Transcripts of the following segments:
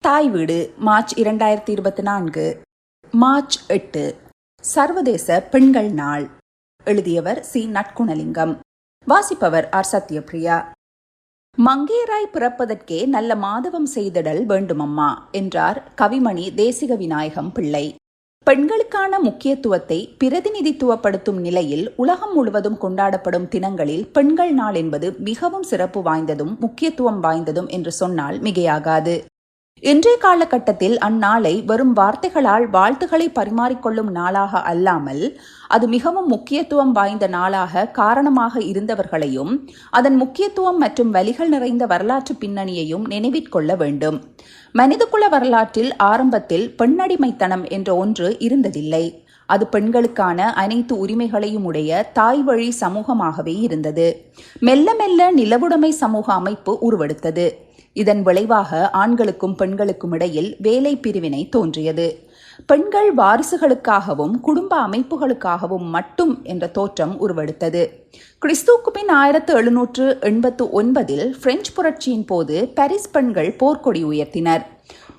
தாய் வீடு மார்ச் இரண்டாயிரத்தி இருபத்தி நான்கு. மார்ச் எட்டு சர்வதேச பெண்கள் நாள். எழுதியவர் சி. நட்குணலிங்கம். வாசிப்பவர் ஆர். சத்யபிரியா. மங்கேராய் பிறப்பதற்கே நல்ல மாதவம் செய்திடல் வேண்டுமம்மா என்றார் கவிமணி தேசிக விநாயகம் பிள்ளை. பெண்களுக்கான முக்கியத்துவத்தை பிரதிநிதித்துவப்படுத்தும் நிலையில் உலகம் முழுவதும் கொண்டாடப்படும் தினங்களில் பெண்கள் நாள் என்பது மிகவும் சிறப்பு வாய்ந்ததும் முக்கியத்துவம் வாய்ந்ததும் என்று சொன்னால் மிகையாகாது. இன்றைய காலகட்டத்தில் அந்நாளை வரும் வார்த்தைகளால் வாழ்த்துக்களை பரிமாறிக்கொள்ளும் நாளாக அல்லாமல் அது மிகவும் முக்கியத்துவம் வாய்ந்த நாளாக காரணமாக இருந்தவர்களையும் அதன் முக்கியத்துவம் மற்றும் வலிகள் நிறைந்த வரலாற்று பின்னணியையும் நினைவிற்கொள்ள வேண்டும். மனிதகுல வரலாற்றில் ஆரம்பத்தில் பெண்ணடிமைத்தனம் என்ற ஒன்று இருந்ததில்லை. அது பெண்களுக்கான அனைத்து உரிமைகளையும் உடைய தாய் வழி சமூகமாகவே இருந்தது. மெல்ல மெல்ல நிலவுடைமை சமூக அமைப்பு உருவெடுத்தது. இதன் விளைவாக ஆண்களுக்கும் பெண்களுக்கும் இடையில் வேலை பிரிவினை தோன்றியது. பெண்கள் வாரிசுகளுக்காகவும் குடும்ப அமைப்புகளுக்காகவும் மட்டும் என்ற தோற்றம் உருவெடுத்தது. கிறிஸ்துவுக்கு பின் ஆயிரத்து எழுநூற்று எண்பத்து ஒன்பதில் பிரெஞ்சு புரட்சியின் போது பாரிஸ் பெண்கள் போர்க்கொடி உயர்த்தினர்.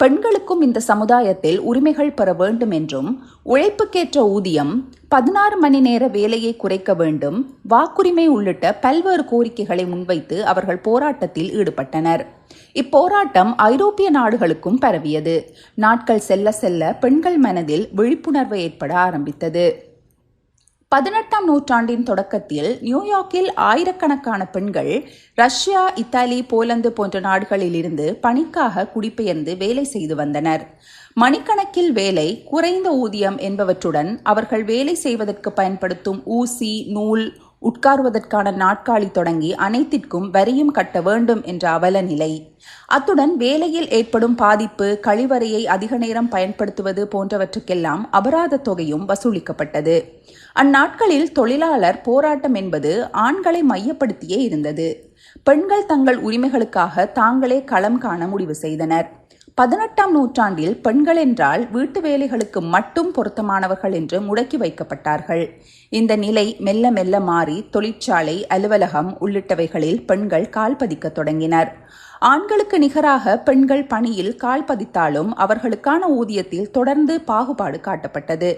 பெண்களுக்கும் இந்த சமுதாயத்தில் உரிமைகள் பெற வேண்டும் என்றும் உழைப்புக்கேற்ற ஊதியம் பதினாறு மணி நேர வேலையை குறைக்க வேண்டும் வாக்குரிமை உள்ளிட்ட பல்வேறு கோரிக்கைகளை முன்வைத்து அவர்கள் போராட்டத்தில் ஈடுபட்டனர். இப்போராட்டம் ஐரோப்பிய நாடுகளுக்கும் பரவியது. நாட்கள் செல்ல செல்ல பெண்கள் மனதில் விழிப்புணர்வு ஏற்பட ஆரம்பித்தது. பதினெட்டாம் நூற்றாண்டின் தொடக்கத்தில் நியூயார்க்கில் ஆயிரக்கணக்கான பெண்கள் ரஷ்யா இத்தாலி போலந்து போன்ற நாடுகளில் இருந்து பணிக்காக குடிபெயர்ந்து வேலை செய்து வந்தனர். மணிக்கணக்கில் வேலை குறைந்த ஊதியம் என்பவற்றுடன் அவர்கள் வேலை செய்வதற்கு பயன்படுத்தும் ஊசி நூல் உட்காருவதற்கான நாட்காலி தொடங்கி அனைத்திற்கும் வரியும் கட்ட வேண்டும் என்ற அவல நிலை அத்துடன் வேலையில் ஏற்படும் பாதிப்பு கழிவறையை அதிக நேரம் பயன்படுத்துவது போன்றவற்றுக்கெல்லாம் அபராத தொகையும் வசூலிக்கப்பட்டது. அந்நாட்களில் தொழிலாளர் போராட்டம் என்பது ஆண்களை மையப்படுத்தியே இருந்தது. பெண்கள் தங்கள் உரிமைகளுக்காக தாங்களே களம் காண முடிவு செய்தனர். பதினெட்டாம் நூற்றாண்டில் பெண்கள் என்றால் வீட்டு வேலைகளுக்கு மட்டும் பொருத்தமானவர்கள் என்று முடக்கி வைக்கப்பட்டார்கள். இந்த நிலை மெல்ல மெல்ல மாறி தொழிற்சாலை அலுவலகம் உள்ளிட்டவைகளில் பெண்கள் கால் பதிக்க தொடங்கினர். ஆண்களுக்கு நிகராக பெண்கள் பணியில் கால் பதித்தாலும் அவர்களுக்கான ஊதியத்தில் தொடர்ந்து பாகுபாடு காட்டப்பட்டது.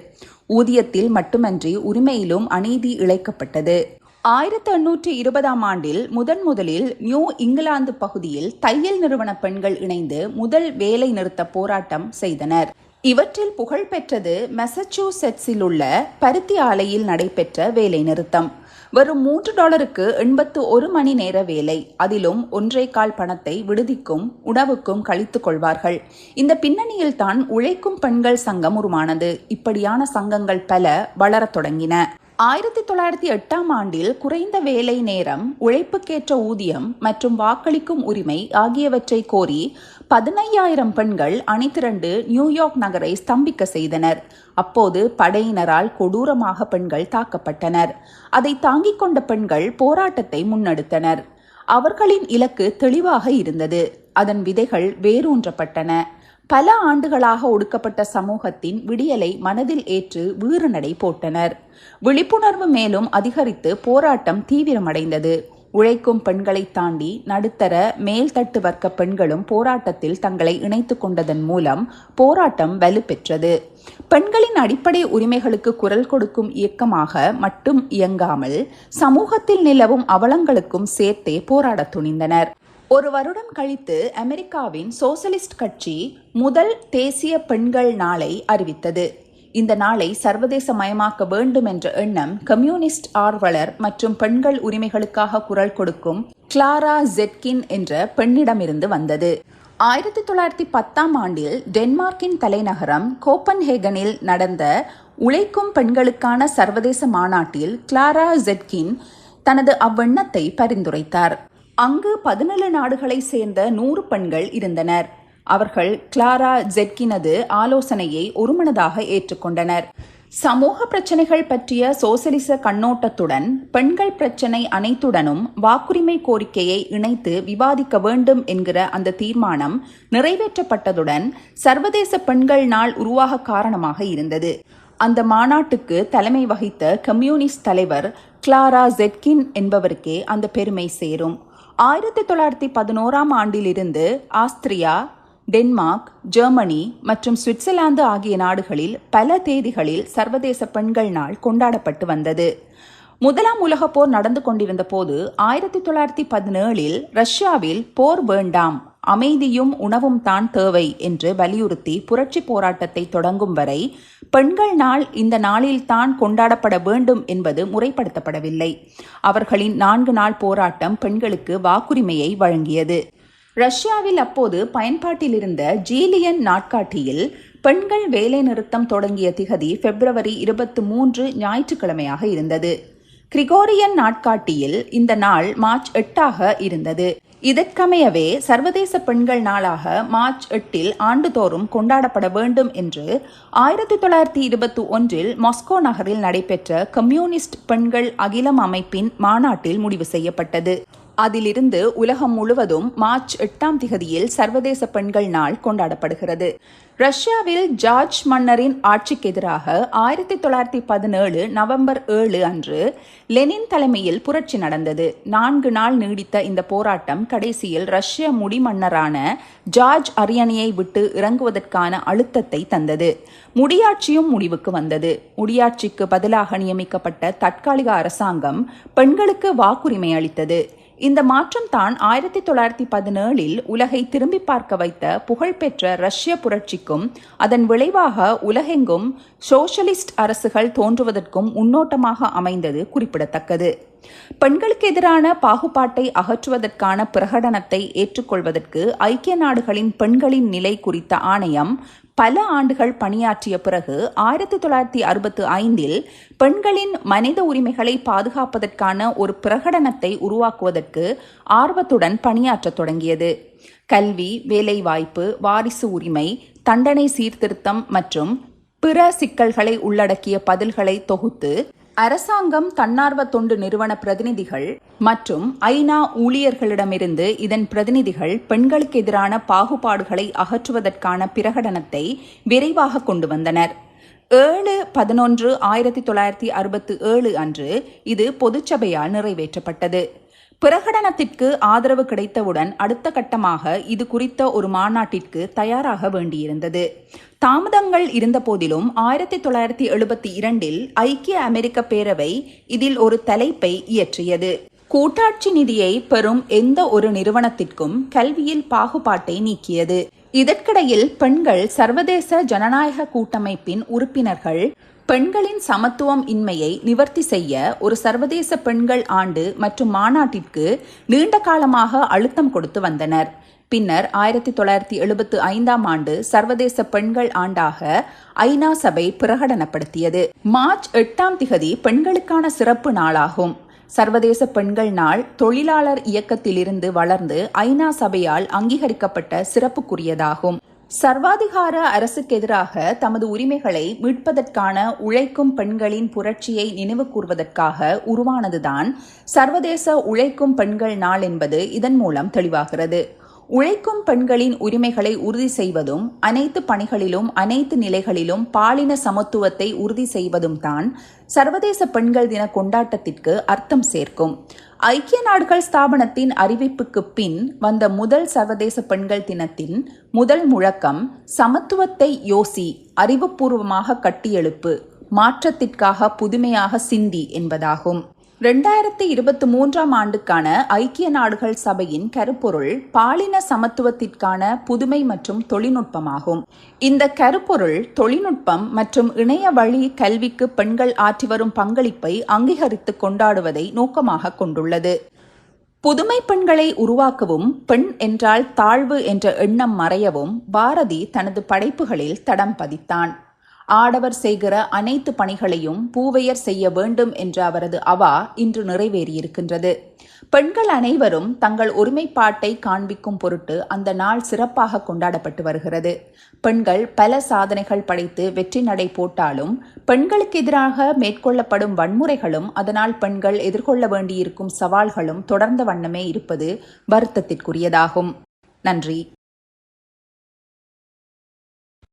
ஊதியத்தில் மட்டுமன்றி உரிமையிலும் அநீதி இழைக்கப்பட்டது. ஆயிரத்தி எண்ணூற்றி இருபதாம் ஆண்டில் முதன் முதலில் நியூ இங்கிலாந்து பகுதியில் தையல் நிறுவன பெண்கள் இணைந்து முதல் வேலை நிறுத்த போராட்டம் செய்தனர். இவற்றில் புகழ்பெற்றது மெசச்சூசெட்ஸில் உள்ள பருத்தி ஆலையில் நடைபெற்ற வேலை நிறுத்தம். வரும் மூன்று டாலருக்கு எண்பத்து ஒரு மணி நேர வேலை. அதிலும் ஒன்றே கால் பணத்தை விடுதிக்கும் உணவுக்கும் கழித்துக் கொள்வார்கள். இந்த பின்னணியில் தான் உழைக்கும் பெண்கள் சங்கம் உருவானது. இப்படியான சங்கங்கள் பல வளரத் தொடங்கின. ஆயிரத்தி தொள்ளாயிரத்தி எட்டாம் ஆண்டில் குறைந்த வேலை நேரம் உழைப்புக்கேற்ற ஊதியம் மற்றும் வாக்களிக்கும் உரிமை ஆகியவற்றை கோரி பதினையாயிரம் பெண்கள் அணிதிரண்டு நியூயார்க் நகரை ஸ்தம்பிக்க செய்தனர். அப்போது படையினரால் கொடூரமாக பெண்கள் தாக்கப்பட்டனர். அதை தாங்கிக் கொண்ட பெண்கள் போராட்டத்தை முன்னெடுத்தனர். அவர்களின் இலக்கு தெளிவாக இருந்தது. அதன் விதைகள் வேரூன்றப்பட்டன. பல ஆண்டுகளாக ஒடுக்கப்பட்ட சமூகத்தின் விடியலை மனதில் ஏற்று வீறுநடை போட்டனர். விழிப்புணர்வு மேலும் அதிகரித்து போராட்டம் தீவிரமடைந்தது. உழைக்கும் பெண்களை தாண்டி நடுத்தர மேல்தட்டு வர்க்க பெண்களும் போராட்டத்தில் தங்களை இணைத்துக் கொண்டதன் மூலம் போராட்டம் வலுப்பெற்றது. பெண்களின் அடிப்படை உரிமைகளுக்கு குரல் கொடுக்கும் இயக்கமாக மட்டும் இயங்காமல் சமூகத்தில் நிலவும் அவலங்களுக்கும் சேர்த்தே போராடத் துணிந்தனர். ஒரு வருடம் கழித்து அமெரிக்காவின் சோசலிஸ்ட் கட்சி முதல் தேசிய பெண்கள் நாளை அறிவித்தது. இந்த நாளை சர்வதேச மயமாக்க வேண்டும் என்ற எண்ணம் கம்யூனிஸ்ட் ஆர்வலர் மற்றும் பெண்கள் உரிமைகளுக்காக குரல் கொடுக்கும் கிளாரா ஜெட்கின் என்ற பெண்ணிடமிருந்து வந்தது. ஆயிரத்தி தொள்ளாயிரத்தி பத்தாம் ஆண்டில் டென்மார்க்கின் தலைநகரம் கோப்பன்ஹேகனில் நடந்த உழைக்கும் பெண்களுக்கான சர்வதேச மாநாட்டில் கிளாரா ஜெட்கின் தனது அவ்வெண்ணத்தை பரிந்துரைத்தார். அங்கு பதினேழு நாடுகளை சேர்ந்த நூறு பெண்கள் இருந்தனர். அவர்கள் கிளாரா ஜெட்கினது ஆலோசனையை ஒருமனதாக ஏற்றுக்கொண்டனர். சமூக பிரச்சனைகள் பற்றிய சோசலிச கண்ணோட்டத்துடன் பெண்கள் பிரச்சனை அனைத்துடனும் வாக்குரிமை கோரிக்கையை இணைத்து விவாதிக்க வேண்டும் என்கிற அந்த தீர்மானம் நிறைவேற்றப்பட்டதுடன் சர்வதேச பெண்கள் நாள் உருவாக காரணமாக இருந்தது. அந்த மாநாட்டுக்கு தலைமை வகித்த கம்யூனிஸ்ட் தலைவர் கிளாரா ஜெட்கின் என்பவருக்கே அந்த பெருமை சேரும். ஆயிரத்தி தொள்ளாயிரத்தி பதினோராம் ஆண்டிலிருந்து ஆஸ்திரியா டென்மார்க் ஜெர்மனி மற்றும் சுவிட்சர்லாந்து ஆகிய நாடுகளில் பல தேதிகளில் சர்வதேச பெண்கள் நாள் கொண்டாடப்பட்டு வந்தது. முதலாம் உலகப் போர் நடந்து கொண்டிருந்த போது ஆயிரத்தி தொள்ளாயிரத்தி பதினேழில் ரஷ்யாவில் போர் வேண்டாம் அமைதியும் உணவும் தான் தேவை என்று வலியுறுத்தி புரட்சி போராட்டத்தை தொடங்கும் வரை பெண்கள் நாள் இந்த நாளில் தான் கொண்டாடப்பட வேண்டும் என்பது முறைப்படுத்தப்படவில்லை. அவர்களின் நான்கு நாள் போராட்டம் பெண்களுக்கு வாக்குரிமையை வழங்கியது. ரஷ்யாவில் அப்போது பயன்பாட்டில் இருந்த ஜீலியன் நாட்காட்டியில் பெண்கள் வேலைநிறுத்தம் தொடங்கிய திகதி பிப்ரவரி இருபத்தி மூன்று ஞாயிற்றுக்கிழமையாக இருந்தது. கிரிகோரியன் நாட்காட்டியில் இந்த நாள் மார்ச் எட்டாக இருந்தது. இதற்கமையவே சர்வதேச பெண்கள் நாளாக மார்ச் எட்டில் ஆண்டுதோறும் கொண்டாடப்பட வேண்டும் என்று ஆயிரத்தி தொள்ளாயிரத்தி இருபத்தி ஒன்றில் மாஸ்கோ நகரில் நடைபெற்ற கம்யூனிஸ்ட் பெண்கள் அகிலம் அமைப்பின் மாநாட்டில் முடிவு செய்யப்பட்டது. அதிலிருந்து உலகம் முழுவதும் மார்ச் எட்டாம் திகதியில் சர்வதேச பெண்கள் நாள் கொண்டாடப்படுகிறது. ரஷ்யாவில் ஜார்ஜ் மன்னரின் ஆட்சிக்கு எதிராக ஆயிரத்தி தொள்ளாயிரத்தி பதினேழு நவம்பர் ஏழு அன்று லெனின் தலைமையில் புரட்சி நடந்தது. நான்கு நாள் நீடித்த இந்த போராட்டம் கடைசியில் ரஷ்ய முடிமன்னரான ஜார்ஜ் அரியணையை விட்டு இறங்குவதற்கான அழுத்தத்தை தந்தது. முடியாட்சியும் முடிவுக்கு வந்தது. முடியாட்சிக்கு பதிலாக நியமிக்கப்பட்ட தற்காலிக அரசாங்கம் பெண்களுக்கு வாக்குரிமை அளித்தது. இந்த மாற்றம் தான் ஆயிரத்தி தொள்ளாயிரத்தி பதினேழில் உலகை திரும்பி பார்க்க வைத்த புகழ்பெற்ற ரஷ்ய புரட்சிக்கும் அதன் விளைவாக உலகெங்கும் சோஷலிஸ்ட் அரசுகள் தோன்றுவதற்கும் முன்னோட்டமாக அமைந்தது குறிப்பிடத்தக்கது. பெண்களுக்கு எதிரான பாகுபாட்டை அகற்றுவதற்கான பிரகடனத்தை ஏற்றுக்கொள்வதற்கு ஐக்கிய நாடுகளின் பெண்களின் நிலை குறித்த ஆணையம் பல ஆண்டுகள் பணியாற்றிய பிறகு ஆயிரத்தி தொள்ளாயிரத்தி அறுபத்தி ஐந்தில் பெண்களின் மனித உரிமைகளை பாதுகாப்பதற்கான ஒரு பிரகடனத்தை உருவாக்குவதற்கு ஆர்வத்துடன் பணியாற்றத் தொடங்கியது. கல்வி வேலைவாய்ப்பு வாரிசு உரிமை தண்டனை சீர்திருத்தம் மற்றும் பிற சிக்கல்களை உள்ளடக்கிய பதில்களை தொகுத்து அரசாங்கம் தன்னார்வ தொண்டு நிறுவன பிரதிநிதிகள் மற்றும் ஐநா ஊழியர்களிடமிருந்து இதன் பிரதிநிதிகள் பெண்களுக்கு எதிரான பாகுபாடுகளை அகற்றுவதற்கான பிரகடனத்தை விரைவாக கொண்டு வந்தனர். ஏழு பதினொன்று ஆயிரத்தி தொள்ளாயிரத்தி அறுபத்தி ஏழு அன்று இது பொதுச்சபையால் நிறைவேற்றப்பட்டது. பிரகடனத்திற்கு ஆதரவு கிடைத்தவுடன் அடுத்த கட்டமாக இது குறித்த ஒரு மாநாட்டிற்கு தயாராக வேண்டியிருந்தது. தாமதங்கள் இருந்த போதிலும் ஆயிரத்தி தொள்ளாயிரத்தி எழுபத்தி இரண்டில் ஐக்கிய அமெரிக்க பேரவை இதில் ஒரு தலைப்பை இயற்றியது. கூட்டாட்சி நிதியை பெறும் எந்த ஒரு நிறுவனத்திற்கும் கல்வியில் பாகுபாட்டை நீக்கியது. இதற்கிடையில் பெண்கள் சர்வதேச ஜனநாயக கூட்டமைப்பின் உறுப்பினர்கள் பெண்களின் சமத்துவம் இன்மையை நிவர்த்தி செய்ய ஒரு சர்வதேச பெண்கள் ஆண்டு மற்றும் மாநாட்டிற்கு நீண்ட காலமாக அழுத்தம் கொடுத்து வந்தனர். பின்னர் ஆயிரத்தி தொள்ளாயிரத்தி எழுபத்து ஐந்தாம் ஆண்டு சர்வதேச பெண்கள் ஆண்டாக ஐநா சபை பிரகடனப்படுத்தியது. மார்ச் எட்டாம் திகதி பெண்களுக்கான சிறப்பு நாளாகும். சர்வதேச பெண்கள் நாள் தொழிலாளர் இயக்கத்திலிருந்து வளர்ந்து ஐநா சபையால் அங்கீகரிக்கப்பட்ட சிறப்புக்குரியதாகும். சர்வாதிகார அரசுக்கு எதிராக தமது உரிமைகளை மீட்பதற்கான உழைக்கும் பெண்களின் புரட்சியை நினைவு கூர்வதற்காக உருவானதுதான் சர்வதேச உழைக்கும் பெண்கள் நாள் என்பது இதன் மூலம் தெளிவாகிறது. உழைக்கும் பெண்களின் உரிமைகளை உறுதி செய்வதும் அனைத்து பணிகளிலும் அனைத்து நிலைகளிலும் பாலின சமத்துவத்தை உறுதி செய்வதும் தான் சர்வதேச பெண்கள் தின கொண்டாட்டத்திற்கு அர்த்தம் சேர்க்கும். ஐக்கிய நாடுகள் ஸ்தாபனத்தின் அறிவிப்புக்கு பின் வந்த முதல் சர்வதேச பெண்கள் தினத்தின் முதல் முழக்கம் சமத்துவத்தை யோசி அறிவுபூர்வமாக கட்டியெழுப்பு மாற்றத்திற்காக புதுமையாக சிந்தி என்பதாகும். ரெண்டாயிரத்தி இருபத்தி மூன்றாம் ஆண்டுக்கான ஐக்கிய நாடுகள் சபையின் கருப்பொருள் பாலின சமத்துவத்திற்கான புதுமை மற்றும் தொழில்நுட்பமாகும். இந்த கருப்பொருள் தொழில்நுட்பம் மற்றும் இணைய வழி கல்விக்கு பெண்கள் ஆற்றி வரும் பங்களிப்பை அங்கீகரித்து கொண்டாடுவதை நோக்கமாக கொண்டுள்ளது. புதுமை பெண்களை உருவாக்கவும் பெண் என்றால் தாழ்வு என்ற எண்ணம் மறையவும் பாரதி தனது படைப்புகளில் தடம் பதித்தான். ஆடவர் செய்கிற அனைத்து பணிகளையும் பூவையர் செய்ய வேண்டும் என்ற அவரது அவா இன்று நிறைவேறியிருக்கின்றது. பெண்கள் அனைவரும் தங்கள் ஒருமைப்பாட்டை காண்பிக்கும் பொருட்டு அந்த நாள் சிறப்பாக கொண்டாடப்பட்டு வருகிறது. பெண்கள் பல சாதனைகள் படைத்து வெற்றி நடை போட்டாலும் பெண்களுக்கு எதிராக மேற்கொள்ளப்படும் வன்முறைகளும் அதனால் பெண்கள் எதிர்கொள்ள வேண்டியிருக்கும் சவால்களும் தொடர்ந்த வண்ணமே இருப்பது வருத்தத்திற்குரியதாகும். நன்றி.